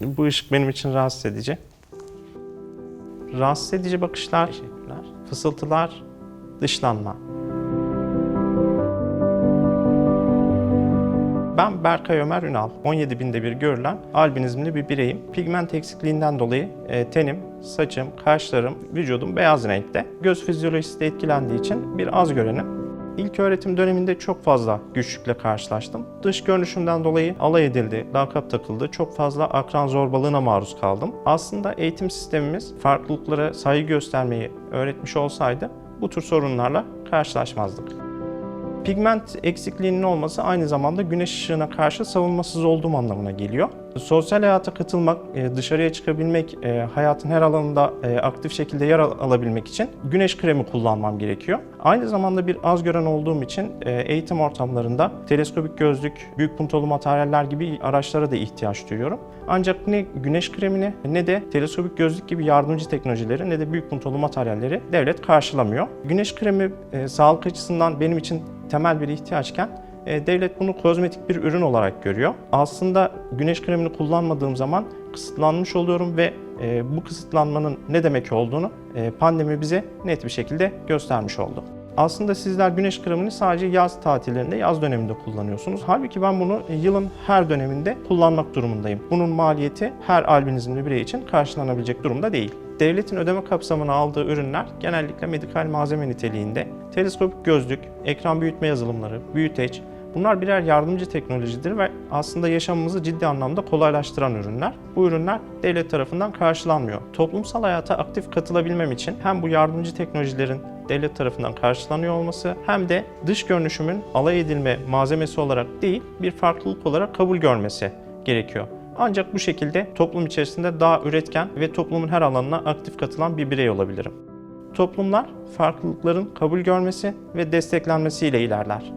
Bu ışık benim için rahatsız edici. Rahatsız edici bakışlar, fısıltılar, dışlanma. Ben Berkay Ömer Ünal. 17 binde bir görülen albinizmli bir bireyim. Pigment eksikliğinden dolayı e, tenim, saçım, kaşlarım, vücudum beyaz renkte. Göz fizyolojisi de etkilendiği için bir az görenim. İlk öğretim döneminde çok fazla güçlükle karşılaştım. Dış görünüşümden dolayı alay edildi, lakap takıldı. Çok fazla akran zorbalığına maruz kaldım. Aslında eğitim sistemimiz farklılıklara saygı göstermeyi öğretmiş olsaydı bu tür sorunlarla karşılaşmazdık. Pigment eksikliğinin olması aynı zamanda güneş ışığına karşı savunmasız olduğum anlamına geliyor. Sosyal hayata katılmak, e, dışarıya çıkabilmek, e, hayatın her alanında e, aktif şekilde yer al- alabilmek için güneş kremi kullanmam gerekiyor. Aynı zamanda bir az gören olduğum için eğitim ortamlarında teleskopik gözlük, büyük puntolu materyaller gibi araçlara da ihtiyaç duyuyorum. Ancak ne güneş kremini ne de teleskopik gözlük gibi yardımcı teknolojileri ne de büyük puntolu materyalleri devlet karşılamıyor. Güneş kremi sağlık açısından benim için temel bir ihtiyaçken e, devlet bunu kozmetik bir ürün olarak görüyor. Aslında güneş kremini kullanmadığım zaman kısıtlanmış oluyorum ve e, bu kısıtlanmanın ne demek olduğunu e, pandemi bize net bir şekilde göstermiş oldu. Aslında sizler güneş kremini sadece yaz tatillerinde, yaz döneminde kullanıyorsunuz. Halbuki ben bunu yılın her döneminde kullanmak durumundayım. Bunun maliyeti her albinizmli birey için karşılanabilecek durumda değil. Devletin ödeme kapsamına aldığı ürünler genellikle medikal malzeme niteliğinde. Teleskopik gözlük, ekran büyütme yazılımları, büyüteç, Bunlar birer yardımcı teknolojidir ve aslında yaşamımızı ciddi anlamda kolaylaştıran ürünler. Bu ürünler devlet tarafından karşılanmıyor. Toplumsal hayata aktif katılabilmem için hem bu yardımcı teknolojilerin devlet tarafından karşılanıyor olması hem de dış görünüşümün alay edilme malzemesi olarak değil bir farklılık olarak kabul görmesi gerekiyor. Ancak bu şekilde toplum içerisinde daha üretken ve toplumun her alanına aktif katılan bir birey olabilirim. Toplumlar farklılıkların kabul görmesi ve desteklenmesiyle ilerler.